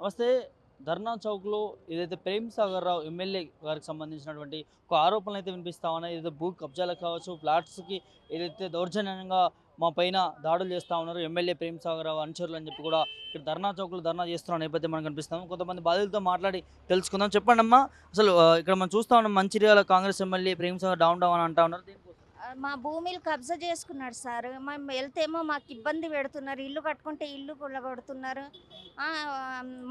నమస్తే. ధర్నా చౌక్లో ఏదైతే ప్రేమ్ సాగర్ రావు ఎమ్మెల్యే గారికి సంబంధించినటువంటి ఒక ఆరోపణలు అయితే వినిపిస్తా ఉన్నాయి. ఏదైతే భూ కబ్జాలకు కావచ్చు ఫ్లాట్స్కి ఏదైతే దౌర్జన్యంగా మా పైన దాడులు చేస్తూ ఉన్నారు ఎమ్మెల్యే ప్రేమ్ సాగర్ రావు అనుచరులు అని చెప్పి కూడా ఇక్కడ ధర్నా చౌక్లో ధర్నా చేస్తున్న నేపథ్యం మనకు కనిపిస్తాం కొంతమంది బాధితులతో మాట్లాడి తెలుసుకుందాం. చెప్పండి అమ్మా అసలు ఇక్కడ మనం చూస్తా ఉన్నాం Mancherial Congress MLA Prem Sagar down down అని అంటా ఉన్నారు. మా భూమిలు కబ్జా చేసుకున్నాడు సార్. మేము వెళ్తేమో మాకు ఇబ్బంది పెడుతున్నారు. ఇల్లు కట్టుకుంటే ఇల్లు కొల్లగొడుతున్నారు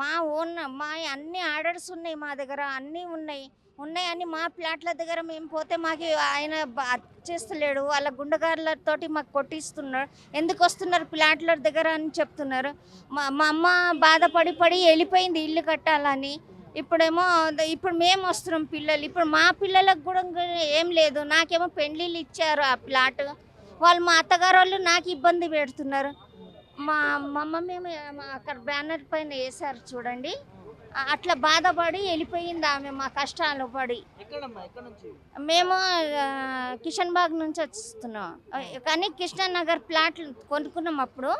మా ఓన్ మా అన్ని ఆర్డర్స్ ఉన్నాయి మా దగ్గర అన్నీ ఉన్నాయి. ఉన్నాయని మా ప్లాట్ల దగ్గర మేము పోతే మాకు ఆయన చేస్తలేడు. వాళ్ళ గుండెగారులతోటి మాకు కొట్టిస్తున్నారు. ఎందుకు వస్తున్నారు ప్లాట్ల దగ్గర అని చెప్తున్నారు. మా మా అమ్మ బాధపడి పడి వెళ్ళిపోయింది ఇల్లు కట్టాలని. ఇప్పుడేమో ఇప్పుడు మేము వస్తున్నాం పిల్లలు. ఇప్పుడు మా పిల్లలకు కూడా ఏం లేదు. నాకేమో పెండ్లిళ్ళు ఇచ్చారు ఆ ప్లాట్. వాళ్ళు మా అత్తగారు వాళ్ళు నాకు ఇబ్బంది పెడుతున్నారు. మా మా మమ్మీ ఏమో మా అక్కడ బ్యానర్ పైన వేశారు చూడండి. అట్లా బాధపడి వెళ్ళిపోయింది ఆమె మా కష్టాలు పడి. మేము కిషన్ బాగ్ నుంచి వస్తున్నాం కానీ కృష్ణానగర్ ప్లాట్లు కొనుక్కున్నాం అప్పుడు.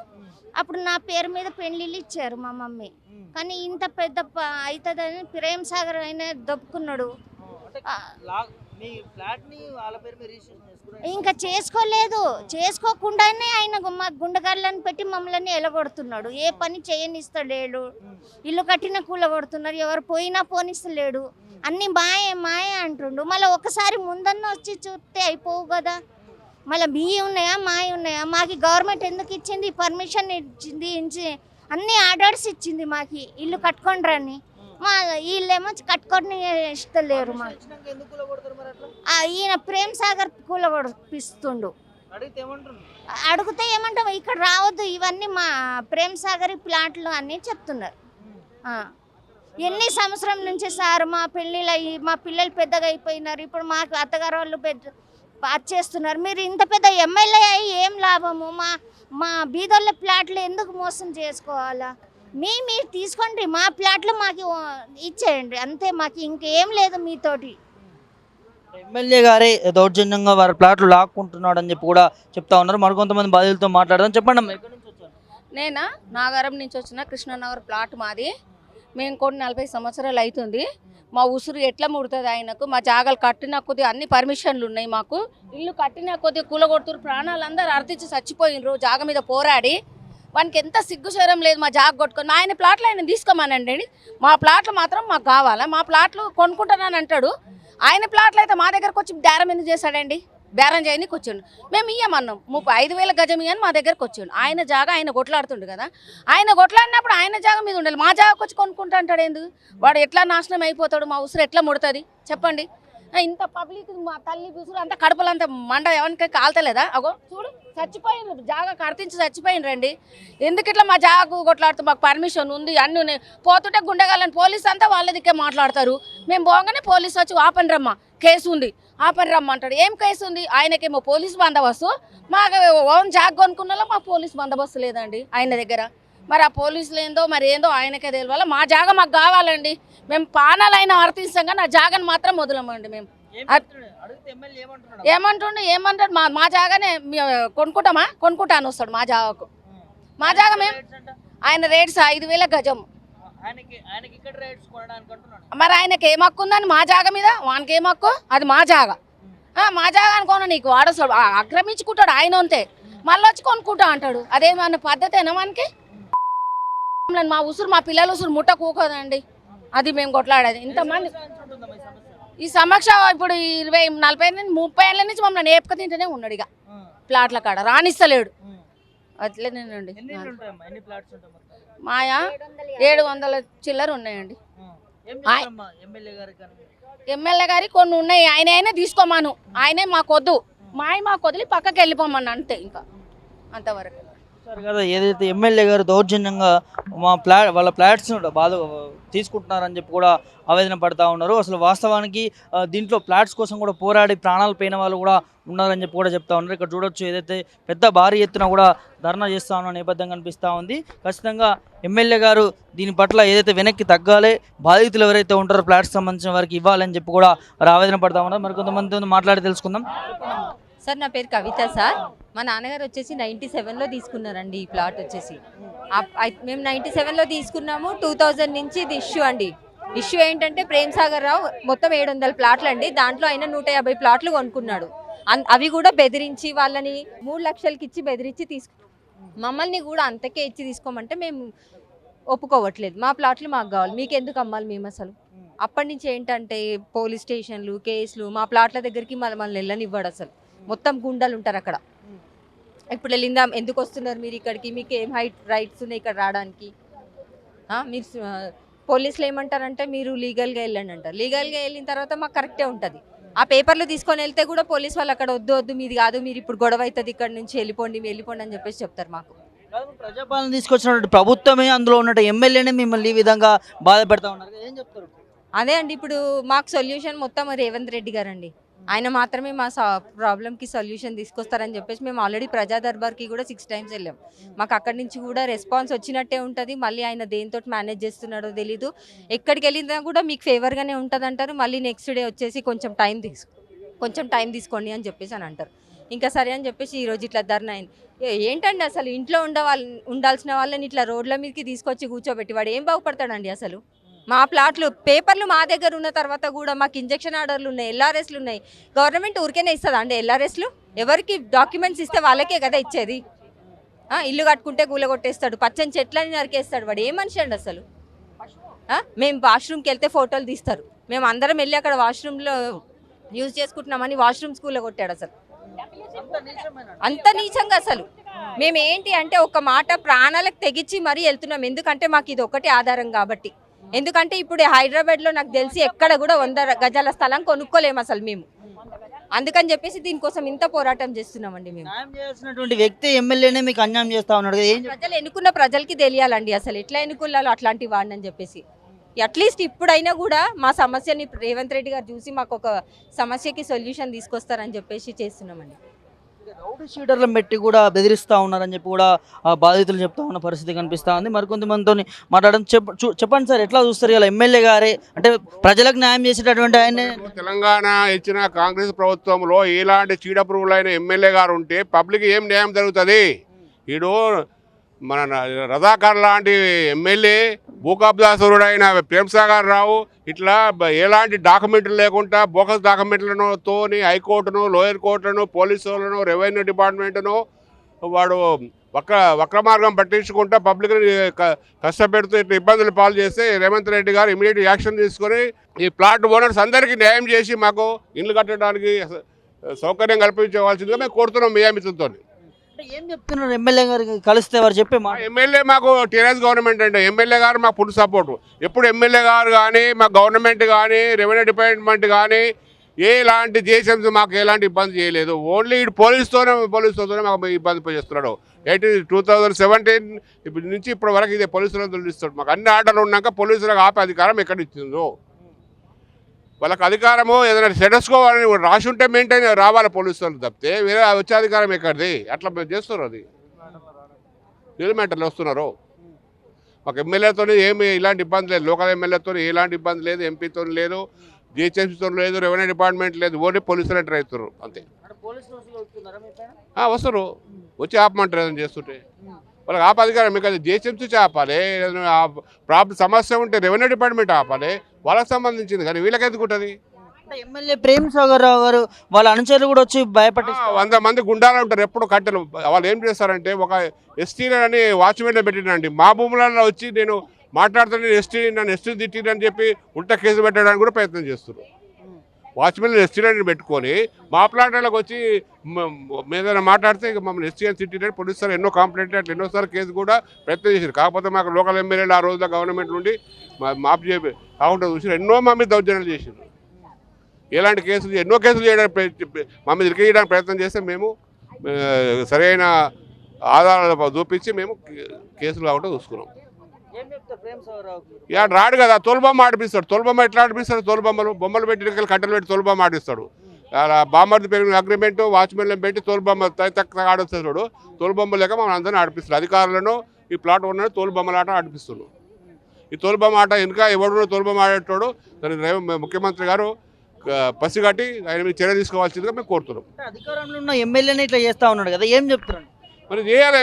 అప్పుడు నా పేరు మీద పెళ్ళిళ్ళు ఇచ్చారు మా మమ్మీ. కానీ ఇంత పెద్ద అవుతుందని ప్రేమ్ సాగర్ అయినా దొప్పుకున్నాడు అంటే ఆ. లా- మీ ఫ్లాట్ని వాళ్ళ పేరు మీద రిజిస్ట్రేషన్ చేసుకున్నారు? ఇంకా చేసుకోలేదు. చేసుకోకుండానే ఆయన మా గుండెగాళ్ళని పెట్టి మమ్మల్ని ఎలగొడుతున్నాడు. ఏ పని చేయనిస్తలేడు. ఇల్లు కట్టిన కూలగొడుతున్నారు. ఎవరు పోయినా పోనిస్తలేడు. అన్ని మాయే మాయే అంటుండు. మళ్ళీ ఒకసారి ముందన్న వచ్చి చూస్తే అయిపోవు కదా. మళ్ళీ మీ ఉన్నాయా మాయ ఉన్నాయా? మాకు గవర్నమెంట్ ఎందుకు ఇచ్చింది? పర్మిషన్ ఇచ్చింది ఇచ్చి అన్ని ఆర్డర్స్ ఇచ్చింది మాకు. ఇల్లు కట్టుకోండి అని మా వీళ్ళేమో కట్టుకొని ఇస్తలేరు మాకు. ఈయన ప్రేమ్ సాగర్ కూలగొడిపిస్తుండు. అడిగితే ఏమంటాం ఇక్కడ రావద్దు ఇవన్నీ మా ప్రేమ్ సాగర్ ప్లాట్లు అని చెప్తున్నారు. ఎన్ని సంవత్సరం నుంచి సార్ మా పెళ్ళిళ్ళు మా పిల్లలు పెద్దగా అయిపోయినారు. ఇప్పుడు మాకు అత్తగారు వాళ్ళు పెద్ద చేస్తున్నారు. మీరు ఇంత పెద్ద ఎమ్మెల్యే అయ్యి ఏం లాభము? మా మా బీదోళ్ళ ప్లాట్లు ఎందుకు మోసం చేసుకోవాలా? మీ మీరు తీసుకోండి. మా ప్లాట్లు మాకు ఇచ్చేయండి. అంతే మాకు ఇంకేం లేదు మీతోటి. ఎమ్మెల్యే గారే దౌర్జన్యంగా వారి ప్లాట్లు లాక్కుంటున్నాడు అని చెప్పి కూడా చెప్తా ఉన్నారు. మరికొంతమంది బాధితులతో మాట్లాడదాం. చెప్పండి అమ్మా ఎక్కడి నుంచి వచ్చారు? నేనా? నాగారం నుంచి వచ్చిన కృష్ణనగర్ ప్లాట్ మాది. మేము కొన్ని నలభై సంవత్సరాలు అవుతుంది. మా ఉసురు ఎట్లా ముడుతుంది ఆయనకు? మా జాగాలు కట్టిన కొద్ది అన్ని పర్మిషన్లు ఉన్నాయి మాకు. ఇల్లు కట్టిన కొద్ది కూలగొడుతురు. ప్రాణాలందరూ అర్థించి చచ్చిపోయినరు జాగ మీద పోరాడి. వానికి ఎంత సిగ్గుశరం లేదు మా జాగ కొట్టుకొని. ఆయన ప్లాట్లు ఆయన తీసుకోమనండి. మా ప్లాట్లు మాత్రం మాకు కావాలా? మా ప్లాట్లు కొనుక్కుంటానని అంటాడు. ఆయన ప్లాట్లు అయితే మా దగ్గరకు వచ్చి బేరం ఎందుకు చేశాడండి? బేరం చేయని వచ్చిండు. మేము ఇయ్యమన్నాం. ముప్పై ఐదు వేల గజం ఇయ్యని మా దగ్గరకు వచ్చిండు. ఆయన జాగా ఆయన కొట్లాడుతుండు కదా. ఆయన కొట్లాడినప్పుడు ఆయన జాగా మీద ఉండాలి. మా జాగాకి వచ్చి కొనుక్కుంటా అంటాడు ఎందుకు వాడు ఎట్లా నాశనం అయిపోతాడు? మా ఉసురు ఎట్లా ముడుతుంది? చెప్పండి. ఇంత పబ్లిక్ మా తల్లి ఉసురు అంతా కడపలంతా మండ ఎవరికి కాల్తలేదా? అగో చూడు చచ్చిపోయిన జాగా కడితించి చచ్చిపోయిన రండి. ఎందుకు ఇట్లా మా జాగాకు కొట్లాడుతూ మాకు పర్మిషన్ ఉంది? అన్నీ ఉన్నాయి. పోతుంటే గుండెగాలని పోలీస్ అంతా వాళ్ళ దిక్కే మాట్లాడతారు. మేము పోగానే పోలీస్ వచ్చి ఆపని రమ్మ కేసు ఉంది. ఆపని రమ్మంటాడు. ఏం కేసు ఉంది? ఆయనకేమో పోలీస్ బందోబస్తు. మాకు ఓన్ జాగ్ కొనుక్కున్న మా పోలీస్ బందోబస్తు లేదండి ఆయన దగ్గర. మరి ఆ పోలీసులు ఏందో మరి ఏందో ఆయనకే తెలియాలి. మా జాగా మాకు కావాలండి. మేము పానాలైనా వర్తిస్తాం కానీ ఆ జాగాని మాత్రం వదలమండి మేము. ఏమంటుండు? ఏమంటాడు? మా మా జాగానే కొనుక్కుంటామా? కొనుక్కుంటా అని వస్తాడు మా జాగాకు. మా జాగా మేము ఆయన రేట్స్ ఐదు వేల గజం. మరి ఆయనకి ఏం హక్కు ఉందని మా జాగా మీద? వానికి ఏం హక్కు? అది మా జాగా. ఆ, మా జాగా అనుకోను నీకు. ఆ, ఆక్రమించుకుంటాడు ఆయన అంతే. మళ్ళీ వచ్చి కొనుక్కుంటా అంటాడు. అదేమన్న పద్ధతేనా మనకి మా ఉసురు మా పిల్లల ఉసురు ముట్ట కూకోదండి. అది మేము కొట్లాడేది. ఇంతమంది ఈ సమక్ష ఇప్పుడు ఇరవై నలభై నుంచి ముప్పై ఏళ్ళ నుంచి మమ్మల్ని నేపక తింటూనే ఉన్నాడు ఇక. ప్లాట్ల కాడ. రాణిస్తలేడు. అట్లేనేనండి మాయా? ఏడు వందల చిల్లర ఉన్నాయండి. ఎమ్మెల్యే గారి కొన్ని ఉన్నాయి. ఆయన అయినా తీసుకోమాను. ఆయనే మాకు వద్దు మాయ మాకు వదిలి పక్కకి వెళ్ళిపోమని అంతే ఇంకా. అంతవరకు. చూస్తారు కదా ఏదైతే ఎమ్మెల్యే గారు దౌర్జన్యంగా మా ప్లా వాళ్ళ ఫ్లాట్స్ బాధ తీసుకుంటున్నారని చెప్పి కూడా ఆవేదన పడతా ఉన్నారు. అసలు వాస్తవానికి దీంట్లో ఫ్లాట్స్ కోసం కూడా పోరాడి ప్రాణాలు పోయిన వాళ్ళు కూడా ఉన్నారని చెప్పి కూడా చెప్తా ఉన్నారు. ఇక్కడ చూడొచ్చు ఏదైతే పెద్ద భారీ ఎత్తున కూడా ధర్నా చేస్తా ఉన్న నేపథ్యం కనిపిస్తూ ఉంది. ఖచ్చితంగా ఎమ్మెల్యే గారు దీని పట్ల ఏదైతే వెనక్కి తగ్గాలి బాధితులు ఎవరైతే ఉంటారో ఫ్లాట్స్ సంబంధించిన వారికి ఇవ్వాలని చెప్పి కూడా ఆవేదన పడతా ఉన్నారు. మరి కొంతమంది మాట్లాడి తెలుసుకుందాం. సార్ నా పేరు కవిత సార్. మా నాన్నగారు వచ్చేసి నైంటీ సెవెన్లో తీసుకున్నారండి ఈ ప్లాట్ వచ్చేసి. మేము నైంటీ సెవెన్లో తీసుకున్నాము టూ థౌజండ్ నుంచి ఇది ఇష్యూ అండి. ఇష్యూ ఏంటంటే ప్రేమ్ సాగర్ రావు మొత్తం ఏడు వందల ప్లాట్లు అండి. దాంట్లో ఆయన నూట యాభై ప్లాట్లు కొనుక్కున్నాడు. అన్- అవి కూడా బెదిరించి వాళ్ళని మూడు లక్షలకి ఇచ్చి బెదిరించి తీసుకు మమ్మల్ని కూడా అంతకే ఇచ్చి తీసుకోమంటే మేము ఒప్పుకోవట్లేదు. మా ప్లాట్లు మాకు కావాలి. మీకు ఎందుకు అమ్మాలి మేము అసలు? అప్పటి నుంచి ఏంటంటే పోలీస్ స్టేషన్లు కేసులు మా ప్లాట్ల దగ్గరికి మమ్మల్ని వెళ్ళనివ్వడు అసలు. మొత్తం గుండెలు ఉంటారు అక్కడ. ఇప్పుడు వెళ్ళిందా ఎందుకు వస్తున్నారు మీరు ఇక్కడికి? మీకు ఏం హైట్ రైట్స్ ఉన్నాయి ఇక్కడ రావడానికి? మీరు పోలీసులు ఏమంటారంటే మీరు లీగల్గా వెళ్ళండి అంటారు. లీగల్గా వెళ్ళిన తర్వాత మాకు కరెక్టే ఉంటుంది. ఆ పేపర్లు తీసుకొని వెళ్తే కూడా పోలీస్ వాళ్ళు అక్కడ వద్దు వద్దు మీది కాదు మీరు ఇప్పుడు గొడవ అవుతుంది ఇక్కడ నుంచి వెళ్ళిపోండి వెళ్ళిపోండి అని చెప్పేసి చెప్తారు మాకు. ప్రజాపాలన తీసుకొచ్చినటువంటి ప్రభుత్వమే అందులో ఉన్న ఎమ్మెల్యేనే మిమ్మల్ని ఈ విధంగా బాధ పెడతా ఉన్నారు. ఏం చెప్తారు? అదే అండి ఇప్పుడు మాకు సొల్యూషన్ మొత్తం రేవంత్ రెడ్డి గారు అండి ఆయన మాత్రమే మా ప్రాబ్లంకి సొల్యూషన్ తీసుకొస్తారని చెప్పేసి మేము ఆల్రెడీ ప్రజా దర్బార్కి కూడా సిక్స్ టైమ్స్ వెళ్ళాం. మాకు అక్కడి నుంచి కూడా రెస్పాన్స్ వచ్చినట్టే ఉంటుంది. మళ్ళీ ఆయన దేంతో మేనేజ్ చేస్తున్నాడో తెలీదు. ఎక్కడికి వెళ్ళినా కూడా మీకు ఫేవర్గానే ఉంటుంది అంటారు మళ్ళీ నెక్స్ట్ డే వచ్చేసి కొంచెం టైం తీసు కొంచెం టైం తీసుకోండి అని చెప్పేసి అని అంటారు. ఇంకా సరే అని చెప్పేసి ఈరోజు ఇట్లా ధర్నా అయింది. ఏంటండి అసలు ఇంట్లో ఉండ ఉండాల్సిన వాళ్ళని ఇట్లా రోడ్ల మీదకి తీసుకొచ్చి కూర్చోబెట్టి వాడు ఏం బాగుపడతాడండి అసలు? మా ప్లాట్లు పేపర్లు మా దగ్గర ఉన్న తర్వాత కూడా మాకు ఇంజక్షన్ ఆర్డర్లు ఉన్నాయి ఎల్ఆర్ఎస్లు ఉన్నాయి. గవర్నమెంట్ ఊరికేనే ఇస్తుందా అండి ఎల్ఆర్ఎస్లు ఎవరికి డాక్యుమెంట్స్ ఇస్తే వాళ్ళకే కదా ఇచ్చేది? ఇల్లు కట్టుకుంటే కూలగొట్టేస్తాడు పచ్చని చెట్లని నరికేస్తాడు వాడు ఏ మనిషి అండి అసలు? మేము వాష్రూమ్కి వెళ్తే ఫోటోలు తీస్తారు. మేము అందరం వెళ్ళి అక్కడ వాష్రూమ్లో యూజ్ చేసుకుంటున్నామని వాష్రూమ్ స్కూల్లో కొట్టాడు అసలు. అంత నీచంగా అసలు. మేము ఏంటి అంటే ఒక మాట ప్రాణాలకు తెగించి మరీ వెళ్తున్నాం. ఎందుకంటే మాకు ఇది ఒకటి ఆధారం కాబట్టి. ఎందుకంటే ఇప్పుడు హైదరాబాద్లో నాకు తెలిసి ఎక్కడ కూడా వంద గజాల స్థలం కొనుక్కోలేము అసలు మేము. అందుకని చెప్పేసి దీనికోసం ఇంత పోరాటం చేస్తున్నామండి మేము. న్యాయం వ్యక్తి ఎమ్మెల్యేనే మీకు అన్యాయం చేస్తా ఉన్నాడు కదా ఏం చెప్తారు? ప్రజలు ఎన్నుకున్న ప్రజలకి తెలియాలండి అసలు ఎట్లా ఎన్నుకున్నాలో అట్లాంటి వాడిని అని చెప్పేసి. అట్లీస్ట్ ఇప్పుడైనా కూడా మా సమస్యని రేవంత్ రెడ్డి గారు చూసి మాకు ఒక సమస్యకి సొల్యూషన్ తీసుకొస్తారని చెప్పేసి చేస్తున్నామండి. రౌడీ షీటర్లను పెట్టి కూడా బెదిరిస్తూ ఉన్నారని చెప్పి కూడా ఆ బాధితులు చెప్తా ఉన్న పరిస్థితి కనిపిస్తూ ఉంది. మరికొంతమందితో మాట్లాడడం చెప్ప చూ- చెప్పండి సార్ ఎట్లా చూస్తారు ఇలా ఎమ్మెల్యే గారే? అంటే ప్రజలకు న్యాయం చేసేటటువంటి ఆయన తెలంగాణ ఇచ్చిన కాంగ్రెస్ ప్రభుత్వంలో ఇలాంటి చీడపురుగులైన ఎమ్మెల్యే గారు ఉంటే పబ్లిక్ ఏం న్యాయం జరుగుతుంది? ఈడు మన రథాకర్ లాంటి ఎమ్మెల్యే భూకబ్దాసురుడైన ప్రేమ్సాగర్ రావు ఇట్లా ఎలాంటి డాక్యుమెంట్లు లేకుండా బోకస్ డాక్యుమెంట్లను తోని హైకోర్టును లోయర్ కోర్టును పోలీసులను రెవెన్యూ డిపార్ట్మెంట్ను వాడు వక్ర వక్ర మార్గం పట్టించుకుంటా పబ్లిక్ని క- కష్టపెడుతూ ఇట్లా ఇబ్బందులు పాలు చేస్తే రేవంత్ రెడ్డి గారు ఇమీడియట్ యాక్షన్ తీసుకొని ఈ ప్లాట్ ఓనర్స్ అందరికీ న్యాయం చేసి మాకు ఇల్లు కట్టడానికి సౌకర్యం కల్పించవలసిందిగా మేము కోరుతున్నాం మీ మిత్రులతో అంటే ఏం చెప్తున్నారు ఎమ్మెల్యే గారికి కలిస్తే వారు చెప్పే మాట. ఎమ్మెల్యే మాకు టీఆర్ఎస్ గవర్నమెంట్ అంటే ఎమ్మెల్యే గారు మాకు ఫుల్ సపోర్ట్. ఎప్పుడు ఎమ్మెల్యే గారు కానీ మా గవర్నమెంట్ కానీ రెవెన్యూ డిపార్ట్మెంట్ కానీ ఎలాంటి జేసీఎంసీ మాకు ఎలాంటి ఇబ్బంది చేయలేదు. ఓన్లీ ఇటు పోలీస్తోనే పోలీసులతోనే మాకు ఇబ్బంది చేస్తున్నాడు ఎయిటీ టూ థౌజండ్ సెవెంటీన్ నుంచి ఇప్పటి వరకు ఇదే పోలీసులను తొలగిస్తాడు మాకు అన్ని ఆర్డర్లు ఉన్నాక పోలీసులకు ఆపే అధికారం ఎక్కడ ఇచ్చిందో. వాళ్ళకి అధికారము ఏదైనా స్టేటస్కో అని రాసి ఉంటే మెయింటైన్ రావాలి పోలీసులు తప్పితే వేరే వచ్చే అధికారం ఎక్కడిది? అట్లా మేము చేస్తున్నారు అది. నిలమెంటర్లు వస్తున్నారు. మాకు ఎమ్మెల్యేతో ఏమి ఇలాంటి ఇబ్బంది లేదు. లోకల్ ఎమ్మెల్యేతో ఎలాంటి ఇబ్బంది లేదు. ఎంపీతో లేదు. జిహెచ్ఎంసీతో లేదు. రెవెన్యూ డిపార్ట్మెంట్ లేదు. ఓన్లీ పోలీసులు ఎంటర్ అవుతున్నారు. అంతే. వస్తారు వచ్చి ఆపమంటారు ఏదైనా చేస్తుంటే. వాళ్ళకి ఆప అధికారం మీకు అది జిహెచ్ఎంసీ ఆపాలి ప్రాబ్లం సమస్య ఉంటే రెవెన్యూ డిపార్ట్మెంట్ ఆపాలి వాళ్ళకి సంబంధించింది. కానీ వీళ్ళకి ఎందుకు ఉంటుంది? అంటే ఎమ్మెల్యే ప్రేమ్ సాగర్ రావు గారు వాళ్ళ అనుచరులు కూడా వచ్చి భయపట్టి ఆ, వంద మంది గుండాలు ఉంటారు ఎప్పుడు కట్టెలు. వాళ్ళు ఏం చేస్తారంటే ఒక ఎస్టీ అని వాచ్మెన్ పెట్టినండి మా భూములలో వచ్చి నేను మాట్లాడుతాను ఎస్టీ నన్ను ఎస్టీ తిట్టినని చెప్పి ఉల్టా కేసు పెట్టడానికి కూడా ప్రయత్నం చేస్తున్నారు వాచ్మెన్ ఎస్టీలని పెట్టుకొని మా ప్లాట్లకు వచ్చి మీద మాట్లాడితే ఇక మమ్మల్ని ఎస్టీ అని తిట్టినట్టు పోలీసు సార్ ఎన్నో కంప్లైంట్ అట్లా ఎన్నోసార్లు కేసు కూడా ప్రయత్నం చేశారు. కాకపోతే మాకు లోకల్ ఎమ్మెల్యేలు ఆ రోజుల్లో గవర్నమెంట్ నుండి మా- మాపు చేపి కాకుండా చూసి ఎన్నో మా మీద దౌర్జన్యాలు చేశారు. ఎలాంటి కేసులు ఎన్నో కేసులు చేయడానికి మా మీద ఇరికేయడానికి ప్రయత్నం చేస్తే మేము సరైన ఆధారాలు చూపించి మేము కేసులు కాకుండా చూసుకున్నాం. ఇక రాడు కదా తోలుబొమ్మ ఆడిపిస్తాడు. తోలుబొమ్మ ఎట్లా ఆడిపిస్తాడు? తోలుబొమ్మలు బొమ్మలు పెట్టి కట్టెలు పెట్టి తోలుబొమ్మ ఆడిస్తాడు అలా బామ్మర్ది పెరిగిన అగ్రిమెంట్ వాచ్మెన్లను పెట్టి తోలుబొమ్మ తక్కువ ఆడొస్తాడు తోలుబొమ్మ లేక మనం అందరినీ ఆడిపిస్తాడు అధికారులను ఈ ప్లాట్ ఉన్న తోలుబొమ్మల ఆట ఆడిపిస్తున్నాం ఈ తోలుబొమ్మ ఆట ఇంకా ఎవడు తోలుబొమ్మ ఆడేటోడు దాని ముఖ్యమంత్రి గారు పసిగట్టి ఆయన మీద చర్య తీసుకోవాల్సిందిగా మేము కోరుతున్నాం. అధికారంలో ఉన్న ఎమ్మెల్యేని ఇట్లా చేస్తా ఉన్నాడు కదా ఏం చెప్తున్నాడు మరి చేయాలి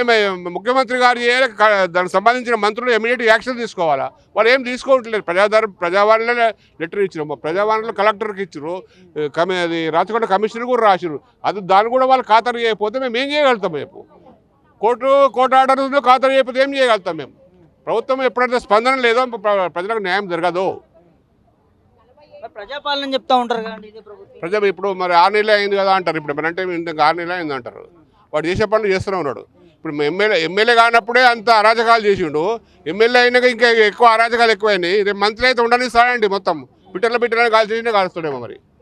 ముఖ్యమంత్రి గారు చేయాలి దానికి సంబంధించిన మంత్రులు ఇమీడియట్ యాక్షన్ తీసుకోవాలా? వాళ్ళు ఏం తీసుకోవట్లేదు. ప్రజాదారు ప్రజావాణిలో లెటర్ ఇచ్చారు ప్రజావాణిలో కలెక్టర్కి ఇచ్చారు కమి అది రాచకొండ కమిషనర్ కూడా రాసిరు అది దాన్ని కూడా వాళ్ళు ఖాతరు చేయకపోతే మేము ఏం చేయగలుగుతాం రేపు? కోర్టు కోర్టు ఆర్డర్ ఉందో ఖాతరు చేయకపోతే ఏం చేయగలుగుతాం మేము? ప్రభుత్వం ఎప్పుడైతే స్పందన లేదో ప్ర- ప్రజలకు న్యాయం జరగదు. ప్రజాపాలన చెప్తా ఉంటారు ప్రజలు ఇప్పుడు మరి ఆరు నెలలు అయింది కదా అంటారు. ఇప్పుడు మరి అంటే ఇంకా ఆరు నెలలు అయింది అంటారు. వాడు చేసే పనులు చేస్తూనే ఉన్నాడు. ఇప్పుడు ఎమ్మెల్యే ఎమ్మెల్యే కానప్పుడే అంత అరాజకాలు చేసిండు. ఎమ్మెల్యే అయినాక ఇంకా ఎక్కువ అరాజకాలు ఎక్కువైనాయి. రేపు మంత్రి అయితే ఉండనిస్తాడండి మొత్తం. పిట్టల పిట్టలని కాల్చేసి కాల్స్తుండేమో మరి.